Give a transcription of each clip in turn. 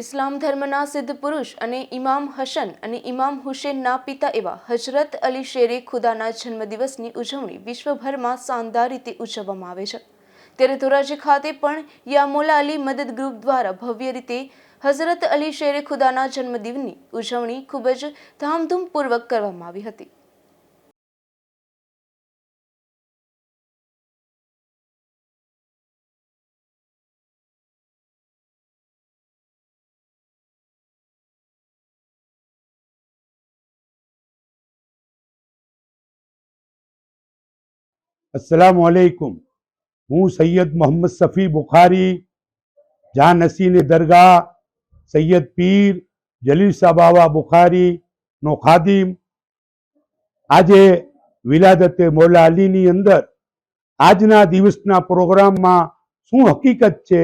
ઇસ્લામ ધર્મના સિદ્ધ પુરુષ અને ઇમામ હસન અને ઇમામ હુસેનના પિતા એવા હજરત અલી શેરે ખુદાના જન્મદિવસની ઉજવણી વિશ્વભરમાં શાનદાર રીતે ઉજવવામાં આવે છે. ત્યારે ધોરાજી ખાતે પણ યામોલા અલી મદદ ગ્રુપ દ્વારા ભવ્ય રીતે હઝરત અલી શેરે ખુદાના જન્મદિવની ઉજવણી ખૂબ જ ધામધૂમપૂર્વક કરવામાં આવી હતી. અસલામ વાલેકુમ હું સૈયદ મોહમ્મદ સફી બુખારી, જા નસીને દરગાહ, સૈયદ પીર જલીલ સાબાવા બુખારી નો ખાદિમ. આજે વિલાદતે મોલા અલીની અંદર આજના દિવસના પ્રોગ્રામમાં શું હકીકત છે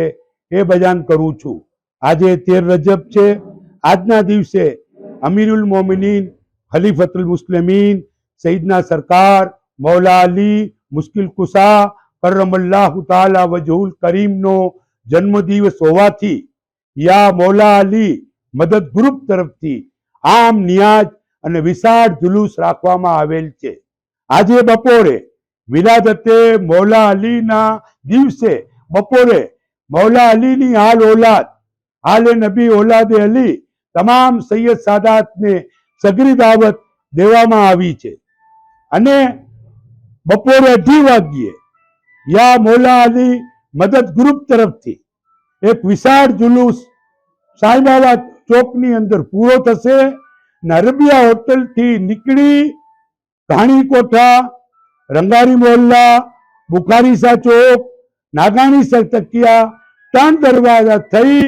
એ બજાન કરું છું. આજે તેર રજબ છે. આજના દિવસે અમીરુલ મોમિનીન, ખલીફતુલ મુસ્લિમીન સઈદના સરકાર, મૌલા અલી મુશ્કિલ કુસા કરમલ્લાહુ તાલા વજહુલ કરીમનો જન્મદિવસ હોવાથી યા મૌલા અલી મદદ ગ્રુપ તરફથી આમ નિયાજ અને વિશાળ જુલુસ રાખવામાં આવેલ છે. આજે બપોરે વિલાદતે મૌલા અલીના દિવસે બપોરે મૌલા અલીની હાલ ઓલાદ, હાલે નબી ઓલાદે અલી તમામ સૈયદ સાદાતને સગરી દાવત દેવામાં આવી છે. અને બપોરે અઢી વાગ્યે યા મોલા અલી મદદ ગ્રુપ તરફથી એક વિશાળ જુલુસ સાંઈબાબા ચોકની અંદર પૂરો થશે ને અરબિયા હોટલથી નીકળી ઘાણી કોઠા રંગારી મોહલ્લા બુખારીસા ચોક નાગાણી તકિયા ત્રણ દરવાજા થઈ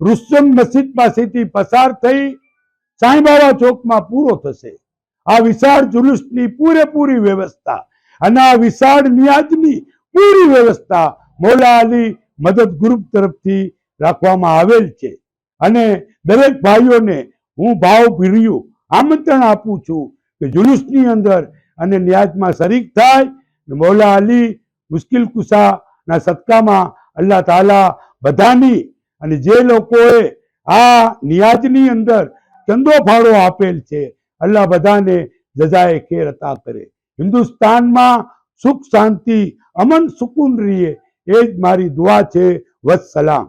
રુસ્તમ મસ્જિદ પાસેથી પસાર થઈ સાંઈબાબા ચોકમાં પૂરો થશે આ વિશાળ જુલુસની પૂરેપૂરી વ્યવસ્થા અને આ વિશાળ નિયાજની પૂરી વ્યવસ્થા મોલા અલી મદદ ગ્રુપ તરફથી રાખવામાં આવેલ છે. અને દરેક ભાઈઓને હું ભાવ ભીર્યું આમંત્રણ આપું છું કે જુલુસની અંદર અને ન્યાજમાં શરીક થાય મોલા મૌલા અલી મુશ્કિલ કુસાના સદકામાં અલ્લાહ તાલા બધાની અને જે લોકોએ આ નિયાજની અંદર ચંદો ફાળો આપેલ છે, અલ્લાહ બધાને જજાએ ખેર અતા કરે. હિન્દુસ્તાનમાં સુખ શાંતિ અમન સુકૂન રહીએ. એ જ મારી દુઆ છે વસલામ